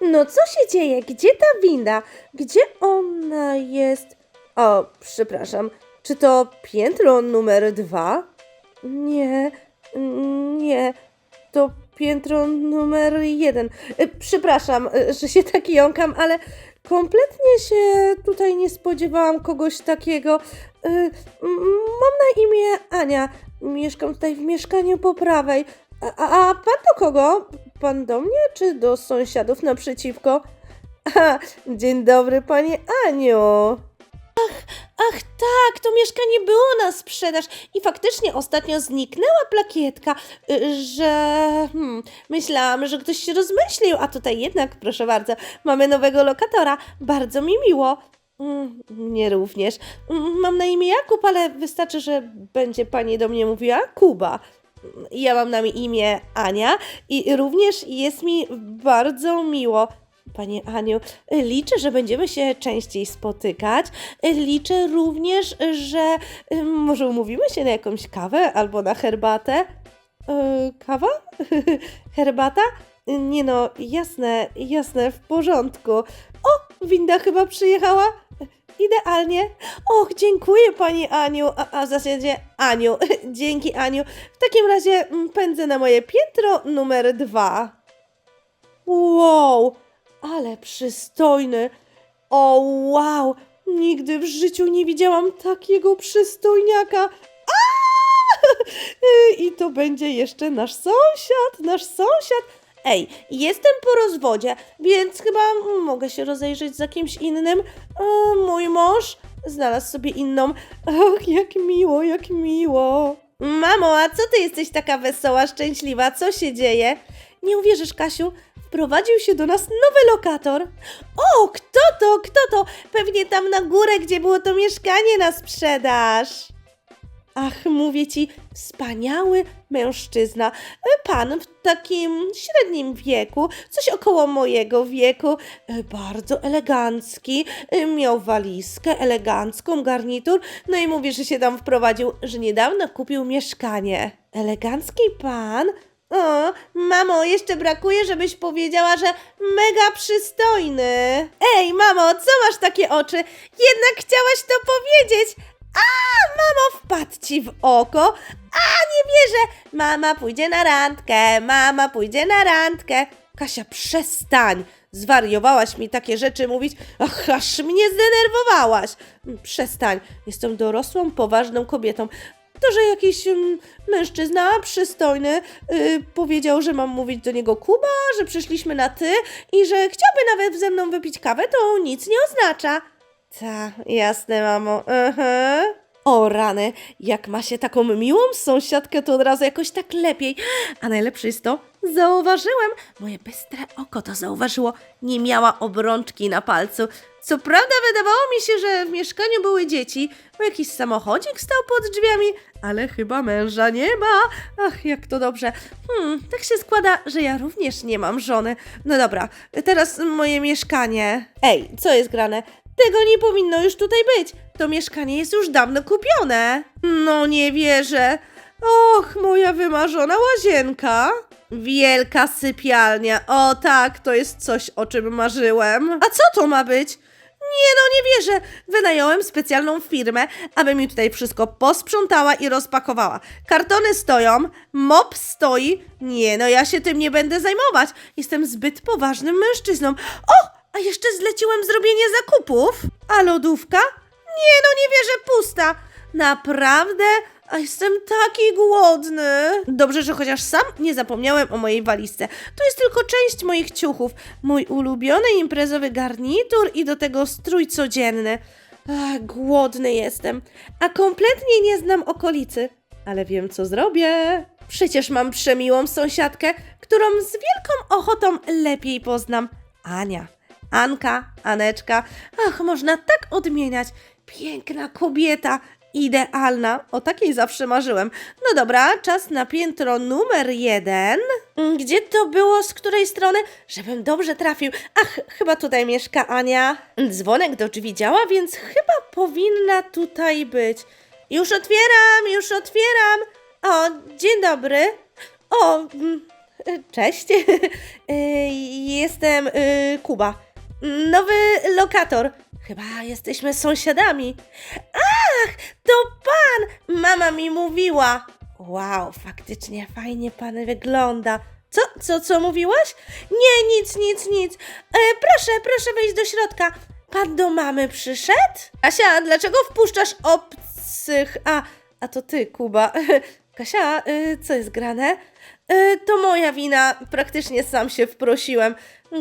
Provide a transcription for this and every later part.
No co się dzieje? Gdzie ta winda? Gdzie ona jest? O, przepraszam. Czy to piętro numer dwa? Nie, nie. To piętro numer jeden. E, Przepraszam, e, że się tak jąkam, ale kompletnie się tutaj nie spodziewałam kogoś takiego. E, Mam na imię Ania. Mieszkam tutaj w mieszkaniu po prawej. A, a a pan do kogo? Pan do mnie czy do sąsiadów naprzeciwko? Aha, dzień dobry, pani Aniu. Ach, ach tak, to mieszkanie było na sprzedaż i faktycznie ostatnio zniknęła plakietka, y, że hmm, myślałam, że ktoś się rozmyślił, a tutaj jednak, proszę bardzo, mamy nowego lokatora. Bardzo mi miło. Mm, Mnie również. Mm, Mam na imię Jakub, ale wystarczy, że będzie pani do mnie mówiła Kuba. Ja mam na imię Ania i również jest mi bardzo miło. Panie Aniu, liczę, że będziemy się częściej spotykać. Liczę również, że może umówimy się na jakąś kawę albo na herbatę. E, Kawa? Herbata? Nie no, jasne, jasne, w porządku. O, winda chyba przyjechała. Idealnie. Och, dziękuję Pani Aniu, a, a w zasadzie Aniu. Dzięki Aniu. W takim razie mm, pędzę na moje piętro numer dwa. Wow, ale przystojny. O wow, nigdy w życiu nie widziałam takiego przystojniaka. I to będzie jeszcze nasz sąsiad, nasz sąsiad. Ej, jestem po rozwodzie, więc chyba mogę się rozejrzeć za kimś innym. A, mój mąż znalazł sobie inną. Ach, jak miło, jak miło. Mamo, a co ty jesteś taka wesoła, szczęśliwa? Co się dzieje? Nie uwierzysz, Kasiu, wprowadził się do nas nowy lokator. O, kto to, kto to? Pewnie tam na górę, gdzie było to mieszkanie na sprzedaż. Ach, mówię ci, wspaniały mężczyzna. Pan w takim średnim wieku, coś około mojego wieku, e, bardzo elegancki, e, miał walizkę, elegancką, garnitur, no i mówi, że się tam wprowadził, że niedawno kupił mieszkanie. Elegancki pan? O, mamo, jeszcze brakuje, żebyś powiedziała, że mega przystojny. Ej, mamo, co masz takie oczy? Jednak chciałaś to powiedzieć. A, mamo, wpadł ci w oko. A, nie wierzę. Mama pójdzie na randkę, mama pójdzie na randkę. Kasia, przestań. Zwariowałaś mi takie rzeczy mówić. Ach, aż mnie zdenerwowałaś. Przestań. Jestem dorosłą, poważną kobietą. To, że jakiś mm, mężczyzna przystojny y, powiedział, że mam mówić do niego Kuba, że przyszliśmy na ty i że chciałby nawet ze mną wypić kawę, to nic nie oznacza. Ta, jasne, mamo. Aha. O rany, jak ma się taką miłą sąsiadkę, to od razu jakoś tak lepiej. A najlepsze jest to, zauważyłem, moje bystre oko to zauważyło, nie miała obrączki na palcu. Co prawda wydawało mi się, że w mieszkaniu były dzieci, bo jakiś samochodzik stał pod drzwiami, ale chyba męża nie ma. Ach, jak to dobrze. Hmm, tak się składa, że ja również nie mam żony. No dobra, teraz moje mieszkanie. Ej, co jest grane? Tego nie powinno już tutaj być. To mieszkanie jest już dawno kupione. No nie wierzę. Och, moja wymarzona łazienka. Wielka sypialnia. O tak, to jest coś, o czym marzyłem. A co to ma być? Nie no, nie wierzę. Wynająłem specjalną firmę, aby mi tutaj wszystko posprzątała i rozpakowała. Kartony stoją, mop stoi. Nie no, ja się tym nie będę zajmować. Jestem zbyt poważnym mężczyzną. O, a jeszcze zleciłem zrobienie zakupów. A lodówka? Nie no, nie wierzę, pusta. Naprawdę? A jestem taki głodny. Dobrze, że chociaż sam nie zapomniałem o mojej walizce. To jest tylko część moich ciuchów. Mój ulubiony imprezowy garnitur i do tego strój codzienny. Ach, głodny jestem. A kompletnie nie znam okolicy. Ale wiem, co zrobię. Przecież mam przemiłą sąsiadkę, którą z wielką ochotą lepiej poznam. Ania. Anka, Aneczka. Ach, można tak odmieniać. Piękna kobieta, idealna. O takiej zawsze marzyłem. No dobra, czas na piętro numer jeden. Gdzie to było? Z której strony? Żebym dobrze trafił. Ach, chyba tutaj mieszka Ania. Dzwonek do drzwi działa, więc chyba powinna tutaj być. Już otwieram, już otwieram. O, dzień dobry. O, mm, Cześć. Y, Jestem y, Kuba. Nowy lokator. Chyba jesteśmy sąsiadami. Ach, to pan! Mama mi mówiła. Wow, faktycznie fajnie pan wygląda. Co, co, co mówiłaś? Nie, nic, nic, nic. E, proszę, proszę wejść do środka. Pan do mamy przyszedł? Asia, dlaczego wpuszczasz obcych? A, a to ty, Kuba. Kasia, y, co jest grane? Y, to moja wina, praktycznie sam się wprosiłem.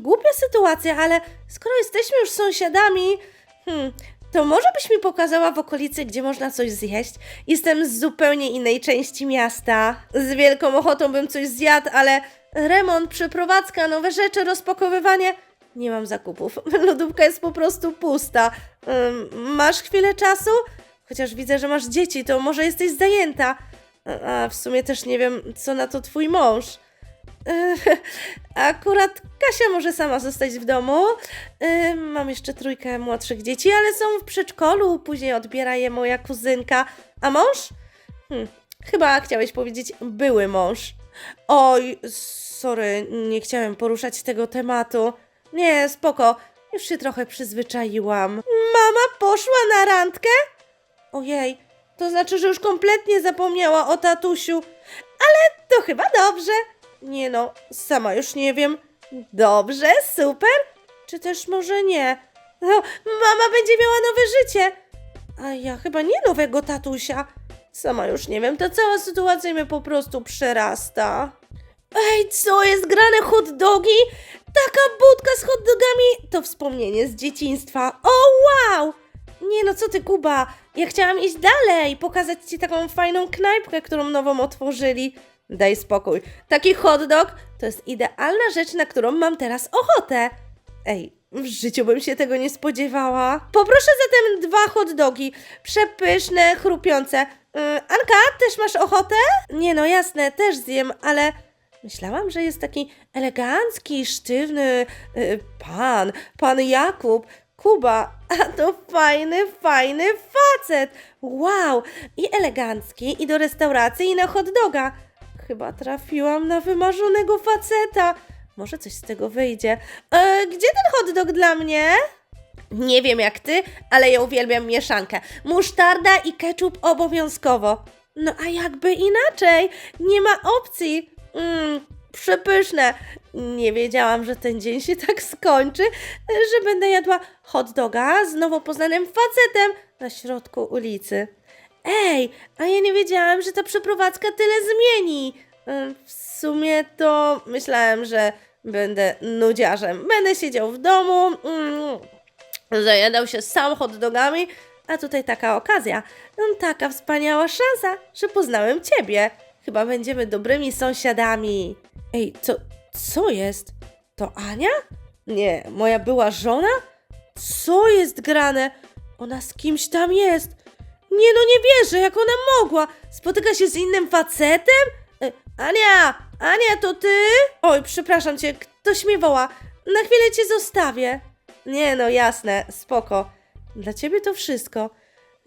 Głupia sytuacja, ale skoro jesteśmy już sąsiadami, hmm, to może byś mi pokazała w okolicy, gdzie można coś zjeść? Jestem z zupełnie innej części miasta. Z wielką ochotą bym coś zjadł, ale remont, przeprowadzka, nowe rzeczy, rozpakowywanie. Nie mam zakupów. Lodówka jest po prostu pusta. Masz chwilę czasu? Chociaż widzę, że masz dzieci, to może jesteś zajęta. A w sumie też nie wiem, co na to twój mąż. Akurat Kasia może sama zostać w domu. Mam jeszcze trójkę młodszych dzieci, ale są w przedszkolu. Później odbiera je moja kuzynka. A mąż? Hm, chyba chciałeś powiedzieć były mąż. Oj, sorry, nie chciałem poruszać tego tematu. Nie, spoko, już się trochę przyzwyczaiłam. Mama poszła na randkę? Ojej, to znaczy, że już kompletnie zapomniała o tatusiu. Ale to chyba dobrze. Nie no, sama już nie wiem. Dobrze, super. Czy też może nie? No, mama będzie miała nowe życie. A ja chyba nie nowego tatusia. Sama już nie wiem, ta cała sytuacja mnie po prostu przerasta. Ej, co jest grane hot dogi? Taka budka z hot dogami to wspomnienie z dzieciństwa. O wow! Nie no, co ty Kuba? Ja chciałam iść dalej, pokazać ci taką fajną knajpkę, którą nową otworzyli. Daj spokój. Taki hot dog to jest idealna rzecz, na którą mam teraz ochotę. Ej, w życiu bym się tego nie spodziewała. Poproszę zatem dwa hot dogi. Przepyszne, chrupiące. Yy, Anka, też masz ochotę? Nie no, jasne, też zjem, ale myślałam, że jest taki elegancki, sztywny yy, pan, pan Jakub, Kuba, a to fajny, fajny facet. Wow, i elegancki, i do restauracji, i na hot doga. Chyba trafiłam na wymarzonego faceta. Może coś z tego wyjdzie. E, gdzie ten hot dog dla mnie? Nie wiem jak ty, ale ja uwielbiam mieszankę. Musztarda i ketchup obowiązkowo. No a jakby inaczej? Nie ma opcji. Mmm, przepyszne. Nie wiedziałam, że ten dzień się tak skończy, że będę jadła hot doga z nowo poznanym facetem na środku ulicy. Ej, a ja nie wiedziałam, że ta przeprowadzka tyle zmieni. W sumie to myślałem, że będę nudziarzem. Będę siedział w domu, mm, zajadał się sam hot dogami, a tutaj taka okazja. Taka wspaniała szansa, że poznałem ciebie. Chyba będziemy dobrymi sąsiadami. Ej, co, co jest? To Ania? Nie, moja była żona? Co jest grane? Ona z kimś tam jest. Nie no, nie wierzę, jak ona mogła. Spotyka się z innym facetem? E, Ania, Ania, to ty? Oj, przepraszam cię, ktoś mnie woła. Na chwilę cię zostawię. Nie no, jasne, spoko. Dla ciebie to wszystko.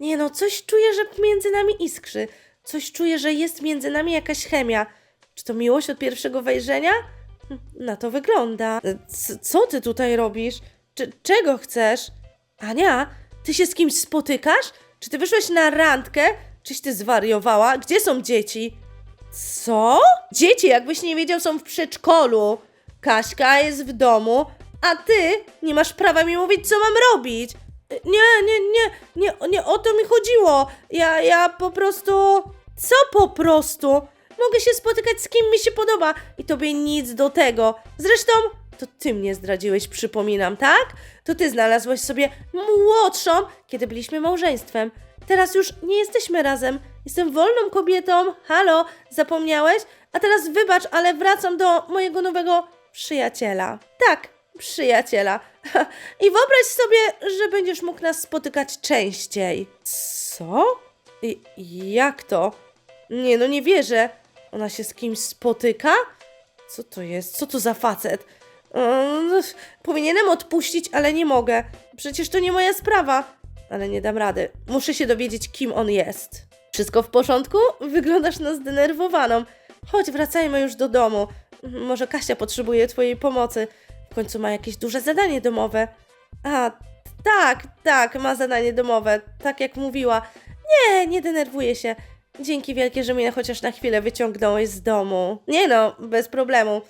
Nie no, coś czuję, że między nami iskrzy. Coś czuję, że jest między nami jakaś chemia. Czy to miłość od pierwszego wejrzenia? Hm, Na to wygląda. E, c- co ty tutaj robisz? Czy, czego chcesz? Ania, ty się z kimś spotykasz? Czy ty wyszłaś na randkę? Czyś ty zwariowała? Gdzie są dzieci? Co? Dzieci, jakbyś nie wiedział, są w przedszkolu. Kaśka jest w domu, a ty nie masz prawa mi mówić, co mam robić. Nie, nie, nie, nie, nie o to mi chodziło. Ja, ja po prostu. Co po prostu? Mogę się spotykać z kim mi się podoba i tobie nic do tego. Zresztą to ty mnie zdradziłeś, przypominam, tak? To ty znalazłaś sobie młodszą, kiedy byliśmy małżeństwem. Teraz już nie jesteśmy razem. Jestem wolną kobietą. Halo, zapomniałeś? A teraz wybacz, ale wracam do mojego nowego przyjaciela. Tak, przyjaciela. I wyobraź sobie, że będziesz mógł nas spotykać częściej. Co? I, jak to? Nie, no nie wierzę. Ona się z kimś spotyka? Co to jest? Co to za facet? Powinienem odpuścić, ale nie mogę. Przecież to nie moja sprawa. Ale nie dam rady. Muszę się dowiedzieć, kim on jest. Wszystko w porządku? Wyglądasz na zdenerwowaną. Chodź, wracajmy już do domu. Może Kasia potrzebuje twojej pomocy. W końcu ma jakieś duże zadanie domowe. A, tak, tak, ma zadanie domowe, tak jak mówiła. Nie, nie denerwuję się. Dzięki wielkie, że mnie chociaż na chwilę wyciągnąłeś z domu. Nie no, bez problemu.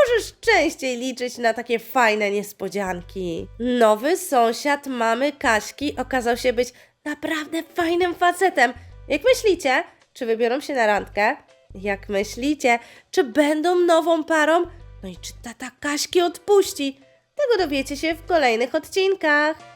Możesz częściej liczyć na takie fajne niespodzianki. Nowy sąsiad mamy Kaśki okazał się być naprawdę fajnym facetem. Jak myślicie, czy wybiorą się na randkę? Jak myślicie, czy będą nową parą? No i czy tata Kaśki odpuści? Tego dowiecie się w kolejnych odcinkach.